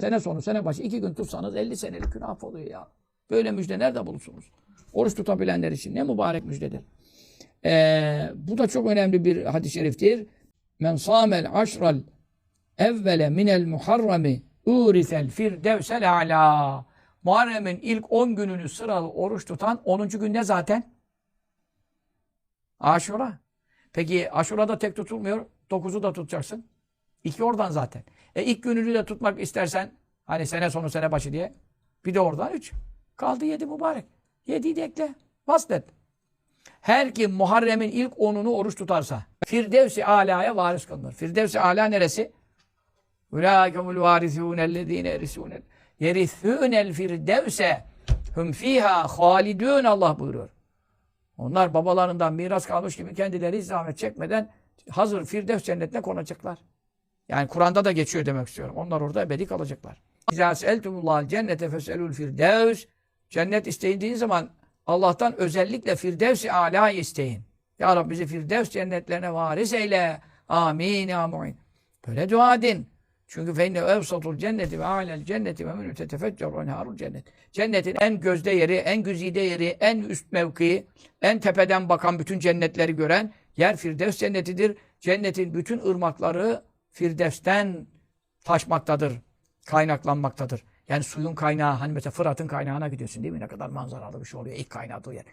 Sene sonu, sene başı iki gün tutsanız 50 senelik günah oluyor ya. Böyle müjde nerede bulursunuz? Oruç tutabilenler için ne mübarek müjdedir. Ee, bu da çok önemli bir hadis-i şeriftir. Men sâmel aşral evvele minel muharrami urisel firdevsel ala. Muharrem'in ilk 10 gününü sıralı oruç tutan 10. gün ne zaten? Aşura. Peki Aşura'da tek tutulmuyor. 9'u da tutacaksın. İki oradan zaten. E ilk gününü de tutmak istersen hani sene sonu sene başı diye bir de oradan üç. Kaldı yedi mübarek. Yediyi de ekle. Vaslet. Her kim Muharrem'in ilk onunu oruç tutarsa Firdevs-i Ala'ya varis kılınır. Firdevs-i Ala neresi? Ulâkemul vârisûnellezîne erisûnel yerithûnel firdevse hum fîhâ halidûn Allah buyuruyor. Onlar babalarından miras kalmış gibi kendileri zahmet çekmeden hazır Firdevs cennetine konacaklar. Yani Kur'an'da da geçiyor demek istiyorum. Onlar orada ebedi kalacaklar. İzâ se'eltumullâhel cennete feselûl firdevs Cennet isteyindiğin zaman Allah'tan özellikle Firdevs-i isteyin. Ya Rabbi bizi Firdevs cennetlerine varis eyle. Amin ya mu'in. Böyle dua edin. Çünkü fe inne evsatul cenneti ve alel cenneti ve minü tetefecceru enharul cennet. Cennetin en gözde yeri, en güzide yeri, en üst mevkii, en tepeden bakan bütün cennetleri gören yer Firdevs cennetidir. Cennetin bütün ırmakları Firdevs'ten taşmaktadır, kaynaklanmaktadır. Yani suyun kaynağı, hani mesela Fırat'ın kaynağına gidiyorsun değil mi? Ne kadar manzaralı bir şey oluyor. İlk kaynadığı yer.